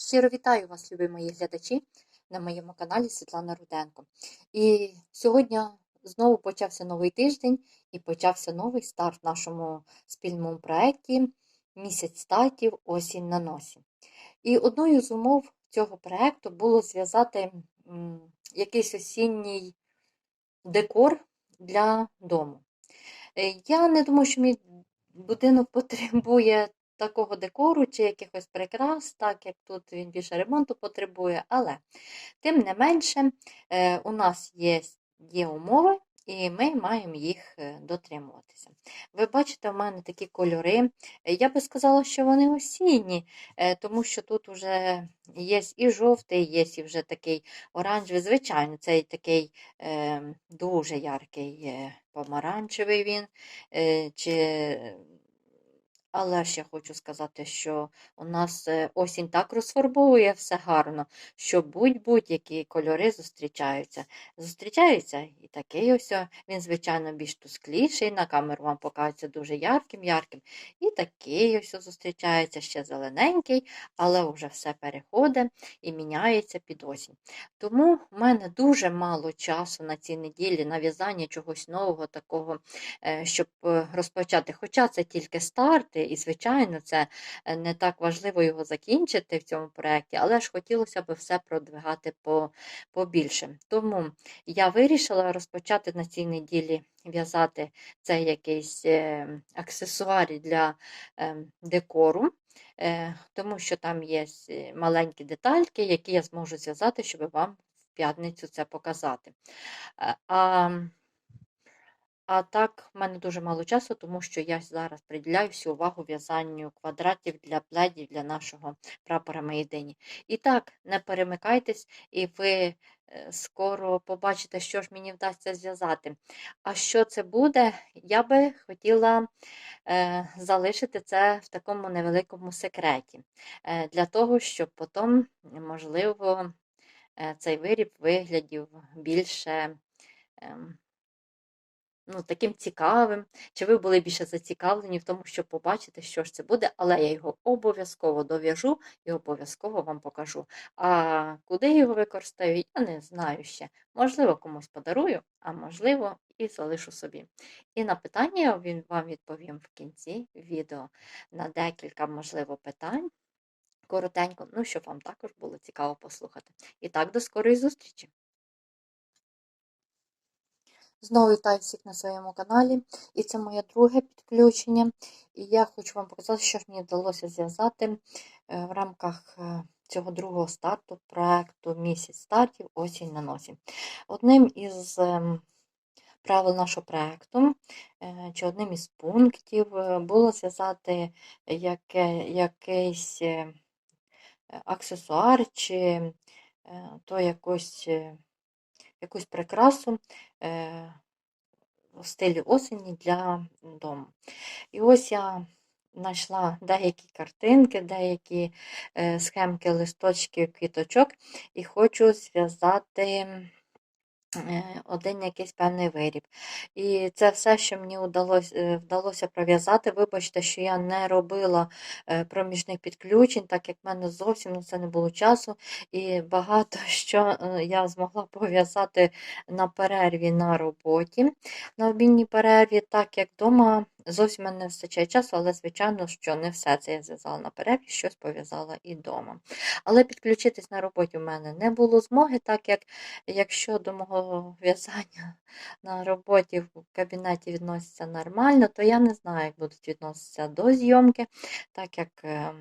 Щиро вітаю вас, любі мої глядачі, на моєму каналі Світлана Руденко. І сьогодні знову почався новий тиждень і почався новий старт в нашому спільному проєкті Місяць статів, осінь на носі. І одною з умов цього проєкту було зв'язати якийсь осінній декор для дому. Е, Я не думаю, що мій будинок потребує такого декору чи якихось прикрас, так як тут він більше ремонту потребує, але тим не менше е, у нас є, є умови, і ми маємо їх е, дотримуватися. Ви бачите, в мене такі кольори. Я би сказала, що вони осінні, е, тому що тут вже є і жовтий, є і вже такий оранжевий. Звичайно, цей такий дуже яркий помаранчевий він. чи... Але я хочу сказати, що у нас е, осінь так розфарбовує все гарно, що будь-будь-які кольори зустрічаються. Зустрічаються і такий ось, він, звичайно, більш тускліший, на камеру вам показується дуже ярким, ярким. І такий ось зустрічається ще зелененький, але вже все переходить і міняється під осінь. Тому в мене дуже мало часу на цій неділі на в'язання чогось нового, такого, е, щоб е, розпочати. Хоча це тільки старти, і, звичайно, це е, не так важливо його закінчити в цьому проєкті, але ж хотілося б все продвигати по, побільше. Тому я вирішила розпочати на цій неділі в'язати цей якийсь е, аксесуар для е, декору. Тому що там є маленькі детальки, які я зможу зв'язати, щоб вам в п'ятницю це показати. А, а так, в мене дуже мало часу, тому що я зараз приділяю всю увагу в'язанню квадратів для пледів для нашого прапора Мейдині. І так, не перемикайтесь, і ви е, скоро побачите, що ж мені вдасться зв'язати. А що це буде, я би хотіла е, залишити це в такому невеликому секреті, е, для того, щоб потім, можливо, е, цей виріб виглядів більше. ем, ну, таким цікавим, чи ви були більше зацікавлені в тому, щоб побачити, що ж це буде, але я його обов'язково дов'яжу і обов'язково вам покажу. А куди його використаю, я не знаю ще. Можливо, комусь подарую, а можливо, і залишу собі. І на питання я вам відповім в кінці відео на декілька, можливо, питань. Коротенько, ну, щоб вам також було цікаво послухати. І так, до скорої зустрічі! Знову вітаю всіх на своєму каналі, і це моє друге підключення. І я хочу вам показати, що ж мені вдалося зв'язати е, в рамках е, цього другого старту проекту Місяць стартів осінь на носі. Одним із ем, правил нашого проекту, е, чи одним із пунктів було зв'язати якийсь аксесуар, чи то якусь, е, якусь прикрасу е, в стилі осені для дому. І ось я знайшла деякі картинки, деякі е, схемки листочків, квіточок, і хочу зв'язати один якийсь певний виріб. І це все, що мені вдалося, е, вдалося пров'язати. Вибачте, що я не робила е, проміжних підключень, так як в мене зовсім на це не було часу. І багато що е, я змогла пов'язати на перерві на роботі, на обідній перерві, так як вдома зовсім не вистачає часу, але, звичайно, що не все це я зв'язала на перерві, щось пов'язала і вдома. Але підключитись на роботі в мене не було змоги, так як якщо до мого в'язання на роботі в кабінеті відноситься нормально, то я не знаю, як будуть відноситися до зйомки, так як е,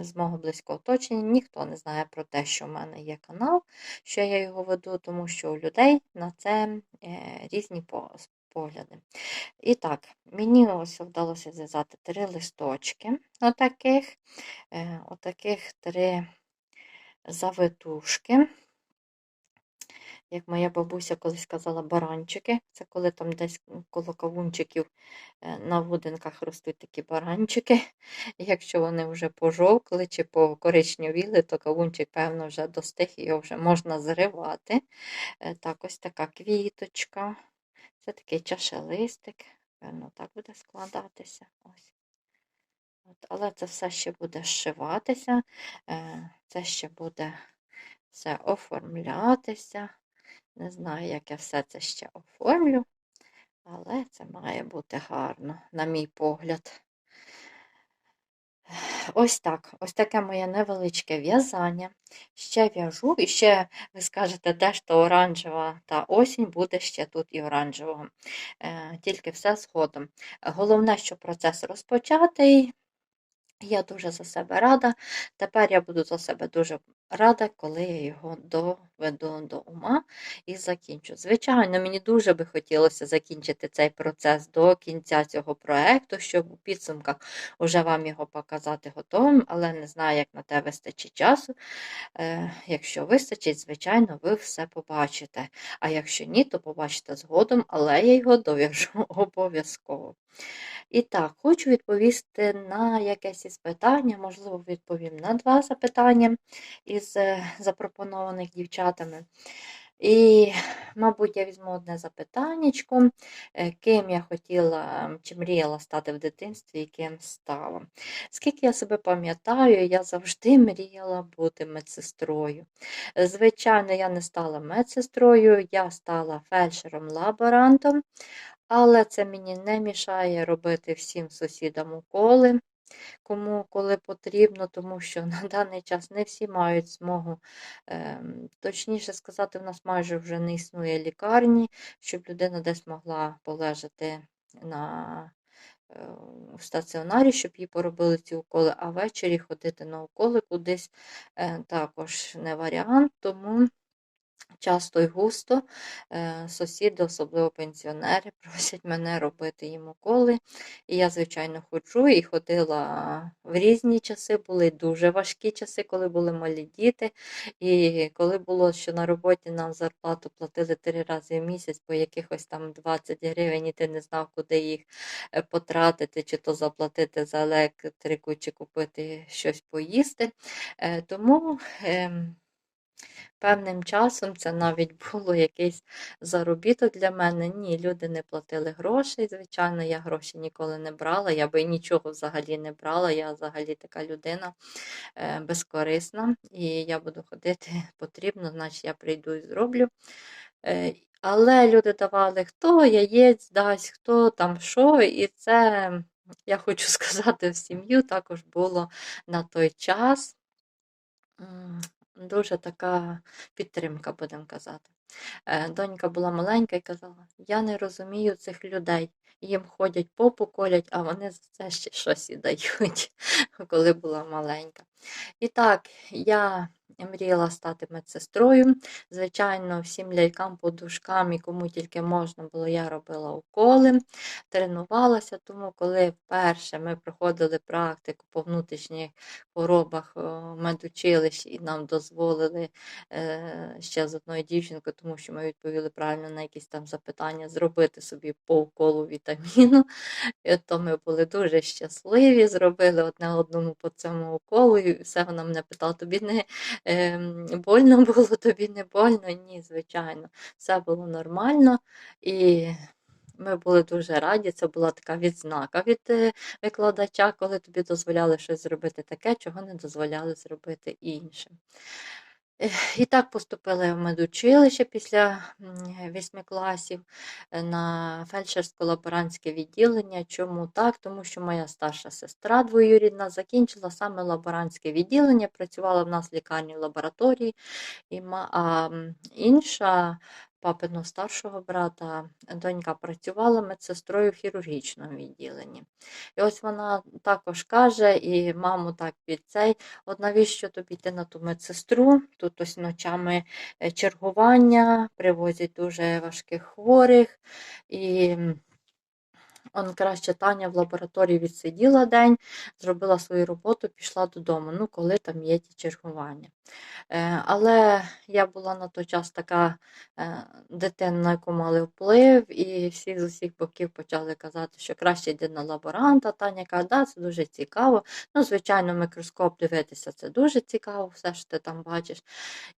з мого близького оточення ніхто не знає про те, що в мене є канал, що я його веду, тому що у людей на це е, різні погляди. І так, мені ось вдалося зв'язати три листочки, отаких, е, отаких три завитушки. Як моя бабуся колись казала, баранчики. Це коли там десь коло кавунчиків е, на вудинках ростуть такі баранчики. Якщо вони вже пожовкли чи покоричневіли, то кавунчик, певно, вже достиг, його вже можна зривати. Е, Так, ось така квіточка. Це такий чашелистик. Певно, так буде складатися. Ось. От, але це все ще буде зшиватися. Е, це ще буде все оформлятися. Не знаю, як я все це ще оформлю, але це має бути гарно, на мій погляд. Ось так, ось таке моє невеличке в'язання. Ще в'яжу, і ще ви скажете, те, що оранжева та осінь буде ще тут і оранжевого. Е, Тільки все згодом. Головне, що процес розпочатий. Я дуже за себе рада. Тепер я буду за себе дуже рада, коли я його доведу до ума і закінчу. Звичайно, мені дуже би хотілося закінчити цей процес до кінця цього проекту, щоб у підсумках вже вам його показати готовим, але не знаю, як на те вистачить часу. Е, Якщо вистачить, звичайно, ви все побачите. А якщо ні, то побачите згодом, але я його дов'яжу обов'язково. І так, хочу відповісти на якесь із питання, можливо, відповім на два запитання із е, запропонованих дівчатами. І, мабуть, я візьму одне запитаннячко, е, ким я хотіла чи мріяла стати в дитинстві і ким стала. Скільки я себе пам'ятаю, я завжди мріяла бути медсестрою. Звичайно, я не стала медсестрою, я стала фельдшером-лаборантом, але це мені не мішає робити всім сусідам уколи, кому коли потрібно, тому що на даний час не всі мають змогу, ем, точніше сказати, в нас майже вже не існує лікарні, щоб людина десь могла полежати на е, в стаціонарі, щоб їй поробили ці уколи, а ввечері ходити на уколи кудись е, також не варіант. Тому часто і густо е, сусіди, особливо пенсіонери, просять мене робити їм уколи. І я, звичайно, ходжу і ходила в різні часи, були дуже важкі часи, коли були малі діти. І коли було, що на роботі нам зарплату платили три рази в місяць по якихось там 20 гривень, і ти не знав, куди їх е, потратити, чи то заплатити за електрику, чи купити щось поїсти. Е, Тому. Певним часом це навіть було якийсь заробіток для мене. Ні, люди не платили грошей. Звичайно, я гроші ніколи не брала, я би нічого взагалі не брала. Я взагалі така людина е, безкорисна, і я буду ходити потрібно, значить я прийду і зроблю. Е, Але люди давали, хто яєць дасть, хто там що, і це, я хочу сказати, в сім'ю також було на той час. Дуже така підтримка, будемо казати. Е, Донька була маленька і казала: Я не розумію цих людей. Їм ходять попу колять, а вони за це ще щось і дають, коли була маленька. І так, я мріяла стати медсестрою. Звичайно, всім лялькам, подушкам і кому тільки можна було, я робила уколи, тренувалася, тому коли вперше ми проходили практику по внутрішніх хворобах в медучилищі і нам дозволили е, ще з одною дівчинкою, тому що ми відповіли правильно на якісь там запитання, зробити собі по уколу вітаміну. І то ми були дуже щасливі, зробили одне одному по цьому уколу, все вона мене питала, тобі не е, больно було, тобі не больно? Ні, звичайно, все було нормально. І ми були дуже раді, це була така відзнака від е, викладача, коли тобі дозволяли щось зробити таке, чого не дозволяли зробити іншим. Ех, І так поступила в медучилище після м, восьми класів е, на фельдшерсько-лаборантське відділення. Чому так? Тому що моя старша сестра двоюрідна закінчила саме лаборантське відділення, працювала в нас в лікарні в лабораторії, а інша папиного старшого брата донька працювала медсестрою в хірургічному відділенні. І ось вона також каже, і маму так під цей, от навіщо тобі йти на ту медсестру? Тут ось ночами е, чергування, привозять дуже важких хворих. І он краще Таня в лабораторії відсиділа день, зробила свою роботу, пішла додому, ну, коли там є ті чергування. Е, Але я була на той час така е, дитина, на яку мали вплив, і всі з усіх боків почали казати, що краще йди на лаборанта. Таня каже, да, це дуже цікаво. Ну, звичайно, мікроскоп дивитися це дуже цікаво, все що ти там бачиш.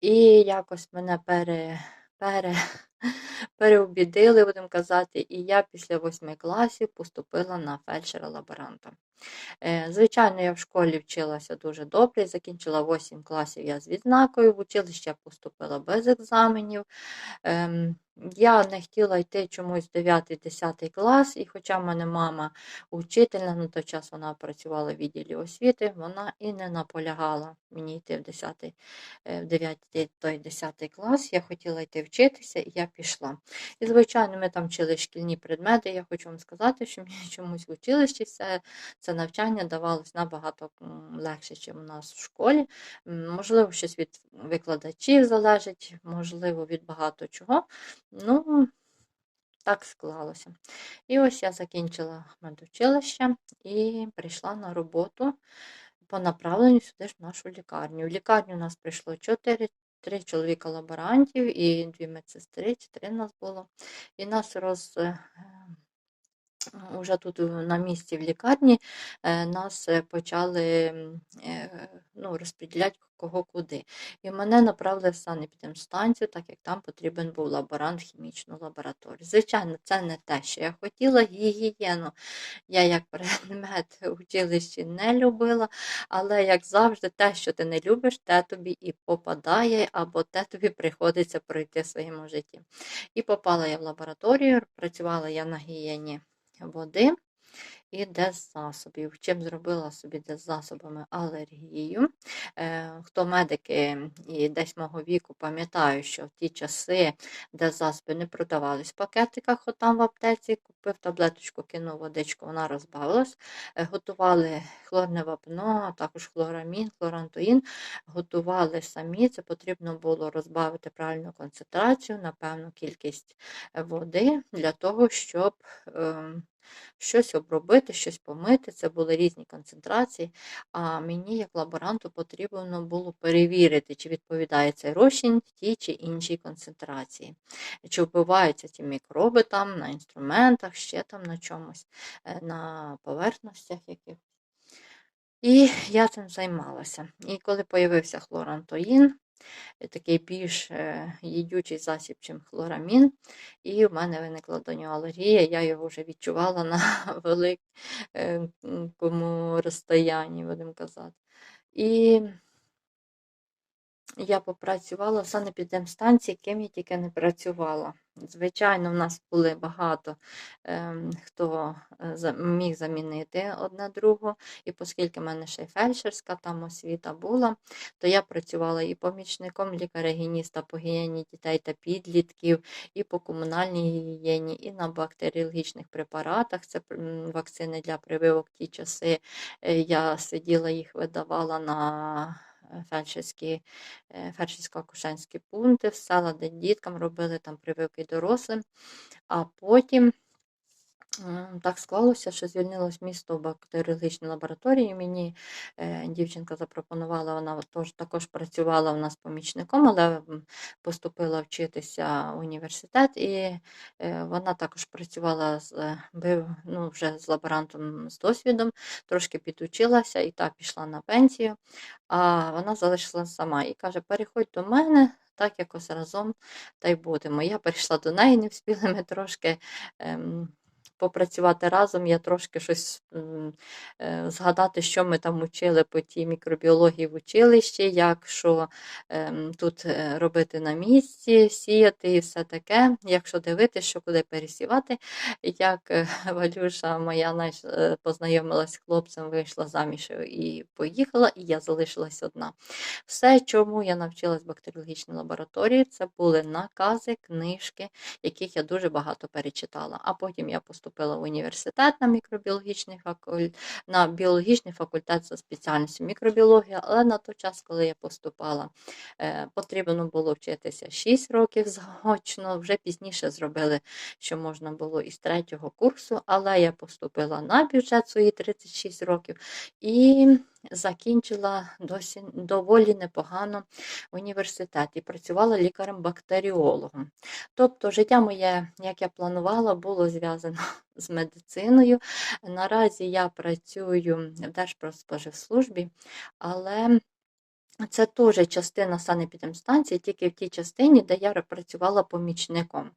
І якось мене пере, пере, переубідили, будемо казати, і я після восьми класів поступила на фельдшера-лаборанта. Е, Звичайно, я в школі вчилася дуже добре, закінчила 8 класів я з відзнакою, в училище поступила без екзаменів. Я не хотіла йти чомусь 9-10 клас, і хоча в мене мама учительна, на той час вона працювала в відділі освіти, вона і не наполягала мені йти в 10, е, в 9 той 10 клас. Я хотіла йти вчитися, і я пішла. І, звичайно, ми там вчили шкільні предмети. Я хочу вам сказати, що мені чомусь в училищі все це навчання давалось набагато легше, ніж у нас в школі. Можливо, щось від викладачів залежить, можливо, від багато чого. Ну, так склалося. І ось я закінчила медучилище і прийшла на роботу по направленню сюди ж в нашу лікарню. В лікарню у нас прийшло 4 Три чоловіка лаборантів і дві медсестри, три нас було. І нас роз, е, Уже тут е, на місці в лікарні е, нас е, почали ну, розподіляти кого куди. І мене направили в санепідемстанцію, так як там потрібен був лаборант хімічну лабораторію. Звичайно, це не те, що я хотіла. Гігієну я як предмет в училищі не любила, але, як завжди, те, що ти не любиш, те тобі і попадає, або те тобі приходиться пройти в своєму житті. І попала я в лабораторію, працювала я на гігієні води і деззасобів. Чим зробила собі деззасобами алергію. Е, Хто медики і десь мого віку пам'ятаю, що в ті часи деззасоби не продавались в пакетиках, от в аптеці, купив таблеточку, кинув водичку, вона розбавилась. Е, Готували хлорне вапно, а також хлорамін, хлорантоїн. Готували самі. Це потрібно було розбавити правильну концентрацію на певну кількість е, води для того, щоб ем, щось обробити, щось помити. Це були різні концентрації. А мені, як лаборанту, потрібно було перевірити, чи відповідає цей розчин тій чи іншій концентрації, чи вбиваються ті мікроби там на інструментах, ще там на чомусь, е, на поверхностях яких. І я цим займалася. І коли з'явився хлорантоїн, такий більш е, їдючий засіб, чим хлорамін, і в мене виникла до нього алергія, я його вже відчувала на великому розстоянні, будемо казати. І я попрацювала в санепідемстанції, ким я тільки не працювала. Звичайно, в нас були багато ем, хто е, міг замінити одне другу, і оскільки в мене ще й фельдшерська там освіта була, то я працювала і помічником лікаря-гігієніста по гігієні дітей та підлітків, і по комунальній гігієні, і на бактеріологічних препаратах. Це вакцини для прививок ті часи. Е, Я сиділа, їх видавала на фельдшерські е, фельдшерсько-акушенські пункти в села, де діткам робили там прививки дорослим. А потім так склалося, що звільнилось місто в бактеріологічній лабораторії. Мені е, дівчинка запропонувала, вона також працювала у нас помічником, але поступила вчитися в університет, і е, вона також працювала з, е, ну, вже з лаборантом з досвідом, трошки підучилася і та пішла на пенсію, а вона залишилася сама і каже: переходь до мене. Так якось разом та й будемо. Я перейшла до неї, не встигли ми трошки ем, попрацювати разом. Я трошки щось е, згадати, що ми там учили по тій мікробіології в училищі, як що ем, тут е, робити на місці, сіяти і все таке. Якщо дивитися, що куди пересівати, як е, Валюша моя познайомилась з хлопцем, вийшла заміж і поїхала, і я залишилась одна. Все, чому я навчилась в бактеріологічній лабораторії, це були накази, книжки, яких я дуже багато перечитала. А потім я поступила в університет на мікробіологічний факультет, на біологічний факультет за спеціальністю мікробіологія, але на той час, коли я поступала, е, потрібно було вчитися 6 років заочно. Вже пізніше зробили, що можна було із третього курсу, але я поступила на бюджет свої 36 років і закінчила досі доволі непогано університет і працювала лікарем-бактеріологом. Тобто життя моє, як я планувала, було зв'язано з медициною. Наразі я працюю в Держпродспоживслужбі, але Це теж частина санепідемстанції, тільки в тій частині, де я працювала помічником.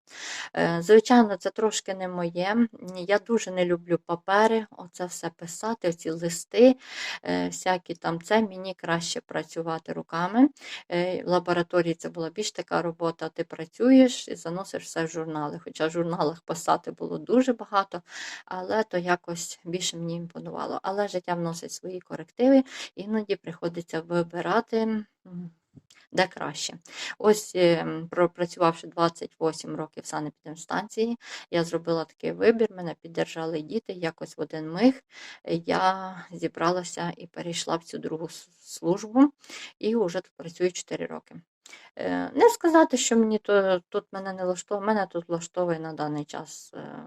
Е, Звичайно, це трошки не моє. Я дуже не люблю папери, оце все писати, оці листи, е, всякі там. Це мені краще працювати руками. Е, В лабораторії це була більш така робота. Ти працюєш і заносиш все в журнали. Хоча в журналах писати було дуже багато, але то якось більше мені імпонувало. Але життя вносить свої корективи, іноді приходиться вибирати. М, Де краще. Ось, ем, пропрацювавши 28 років в санепідемстанції, я зробила такий вибір, мене піддержали діти. Якось в один миг я зібралася і перейшла в цю другу службу, і вже тут працюю 4 роки. Е, Не сказати, що мені то, тут мене не влаштовує, мене тут влаштовує на даний час е,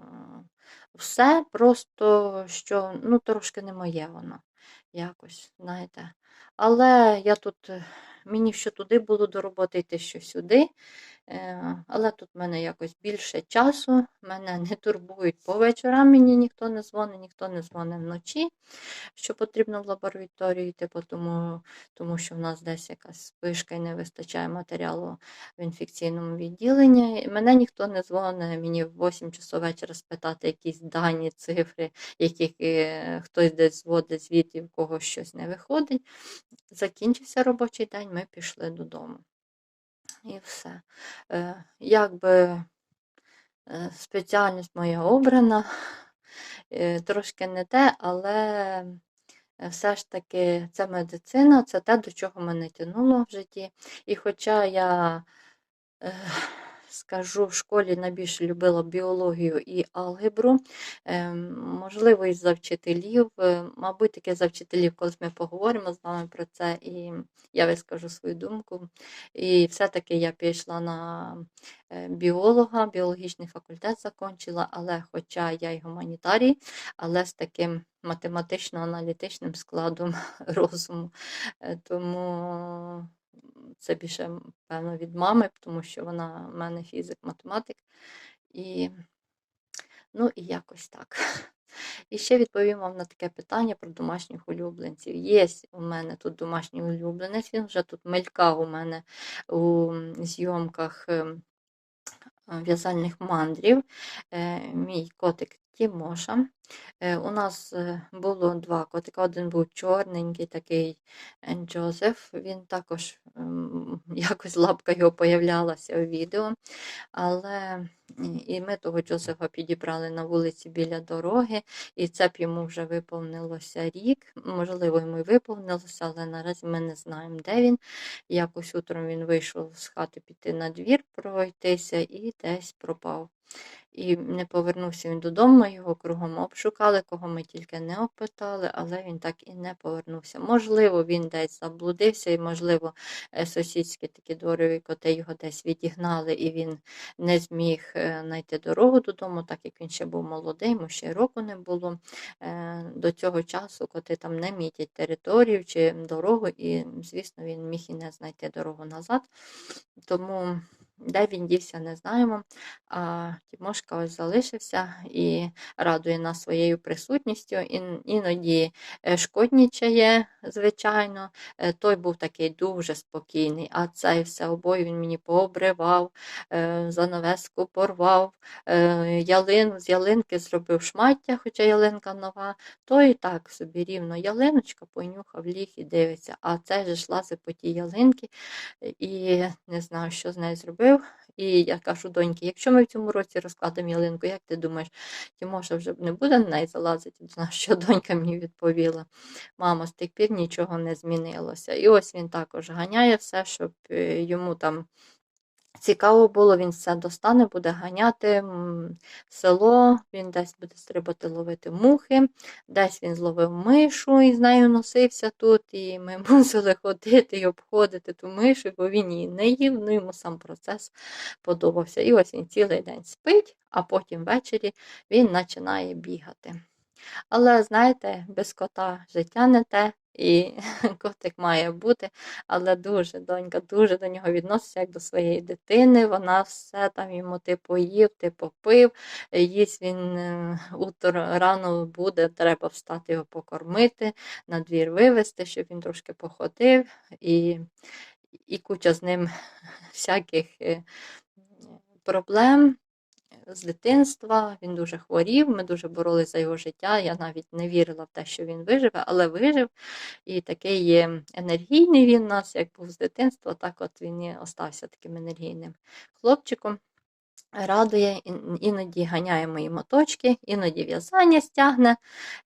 все, просто що ну, трошки не моє воно якось, знаєте. Але я тут, е, мені що туди було до роботи йти, що сюди. Е, Але тут в мене якось більше часу, мене не турбують по вечорам, мені ніхто не дзвонить, ніхто не дзвонить вночі, що потрібно в лабораторію йти, тому, тому що в нас десь якась спишка і не вистачає матеріалу в інфекційному відділенні. Мене ніхто не дзвонить, мені в 8 часов вечора спитати якісь дані, цифри, яких е, хтось десь зводить звіт і в когось щось не виходить. Закінчився робочий день, ми пішли додому. І все. Е, Якби е, спеціальність моя обрана, е, трошки не те, але все ж таки це медицина, це те, до чого мене тянуло в житті. І хоча я скажу, в школі найбільше любила біологію і алгебру, е, можливо, із-за вчителів, е, мабуть, таке за вчителів, коли ми поговоримо з вами про це, і я вискажу свою думку. І все-таки я пішла на е, біолога, біологічний факультет закінчила, але хоча я й гуманітарій, але з таким математично-аналітичним складом розуму. Е, Тому це більше, певно, від мами, тому що вона в мене фізик-математик. І, ну, і якось так. І ще відповім вам на таке питання про домашніх улюбленців. Є у мене тут домашній улюбленець, він вже тут мелькав у мене у зйомках ем, в'язальних мандрів. Е, Мій котик Тімоша. Е, У нас е, було два котика. Один був чорненький, такий Джозеф. Він також ем, якось лапка його появлялася у відео. Але і ми того Джозефа підібрали на вулиці біля дороги, і це б йому вже виповнилося рік. Можливо, йому і виповнилося, але наразі ми не знаємо, де він. Якось утром він вийшов з хати піти на двір, пройтися і десь пропав. І не повернувся він додому, його кругом обшукали, кого ми тільки не опитали, але він так і не повернувся. Можливо, він десь заблудився, і, можливо, е, сусідські такі дворові коти його десь відігнали, і він не зміг е, знайти дорогу додому, так як він ще був молодий, йому ще року не було. Е, До цього часу коти там не мітять територію чи дорогу, і, звісно, він міг і не знайти дорогу назад. Тому де він дівся, не знаємо. А Тімошка ось залишився і радує нас своєю присутністю. Іноді е, шкоднічає, звичайно. Е, Той був такий дуже спокійний, а цей все обоє він мені пообривав, е, занавеску порвав, ялину з ялинки зробив шмаття, хоча ялинка нова. Той так собі рівно ялиночка понюхав, ліг і дивиться. А цей же ж лазив по тій ялинки і не знаю, що з нею зробив. І я кажу доньки, якщо ми в цьому році розкладемо ялинку, як ти думаєш, Тімоша вже не буде на неї залазити? Що донька мені відповіла? Мама, з тих пір нічого не змінилося. І ось він також ганяє все, щоб е, йому там цікаво було, він все достане, буде ганяти село, він десь буде стрибати ловити мухи, десь він зловив мишу і з нею носився тут, і ми мусили ходити і обходити ту мишу, бо він її не їв, ну йому сам процес подобався. І ось він цілий день спить, а потім ввечері він починає бігати. Але знаєте, без кота життя не те, і котик має бути. Але дуже донька дуже до нього відноситься як до своєї дитини. Вона все там йому ти поїв, ти попив. Їсть він е, утро рано буде, треба встати його покормити, на двір вивезти, щоб він трошки походив, і, і куча з ним всяких е, проблем з дитинства. Він дуже хворів, ми дуже боролися за його життя. Я навіть не вірила в те, що він виживе, але вижив. І такий енергійний він у нас, як був з дитинства, так от він і остався таким енергійним хлопчиком. Радує, іноді ганяє мої моточки, іноді в'язання стягне,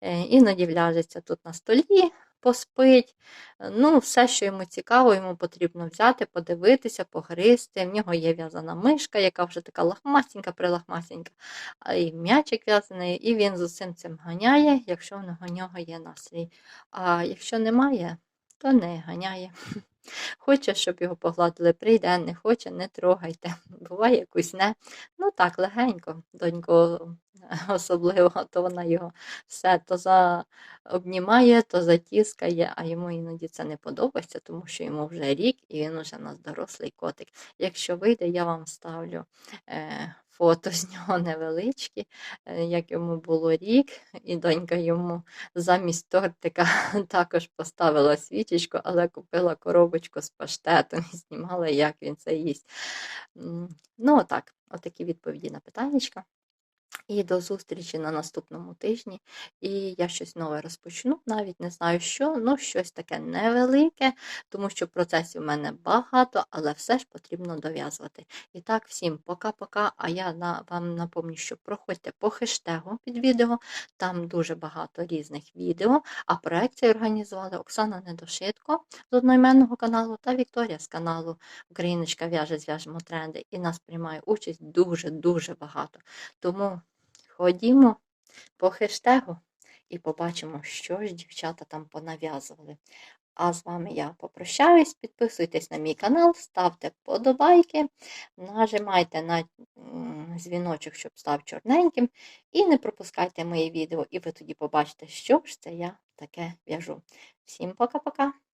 е, іноді вляжеться тут на столі, поспить. Е, Ну, все, що йому цікаво, йому потрібно взяти, подивитися, погризти. В нього є в'язана мишка, яка вже така лахмасінька, прилахмасінька, і м'ячик в'язаний, і він з усім цим ганяє, якщо в нього є настрій. А якщо немає, то не ганяє. Хоче, щоб його погладили, прийде, не хоче, не трогайте. Буває якусь не. Ну так, легенько, донько особливо, то вона його все то заобнімає, то затіскає, а йому іноді це не подобається, тому що йому вже рік і він вже у нас дорослий котик. Якщо вийде, я вам ставлю е, фото з нього невеличкі, е, як йому було рік, і донька йому замість тортика також поставила свічечку, але купила коробочку з паштетом і знімала, як він це їсть. Ну, отак, отакі відповіді на питаннячка. І до зустрічі на наступному тижні. І я щось нове розпочну, навіть не знаю що, ну щось таке невелике, тому що процесів в мене багато, але все ж потрібно дов'язувати. І так, всім пока-пока. А я на, вам напомню, що проходьте по хештегу під відео, там дуже багато різних відео, а проекцію організували Оксана Недошитко з одноіменного каналу та Вікторія з каналу Україночка в'яже, зв'яжемо тренди. І нас приймає участь дуже-дуже багато. Тому ходімо по хештегу і побачимо, що ж дівчата там понав'язували. А з вами я попрощаюсь. Підписуйтесь на мій канал, ставте подобайки, нажимайте на дзвіночок, щоб став чорненьким, і не пропускайте мої відео, і ви тоді побачите, що ж це я таке в'яжу. Всім пока-пока!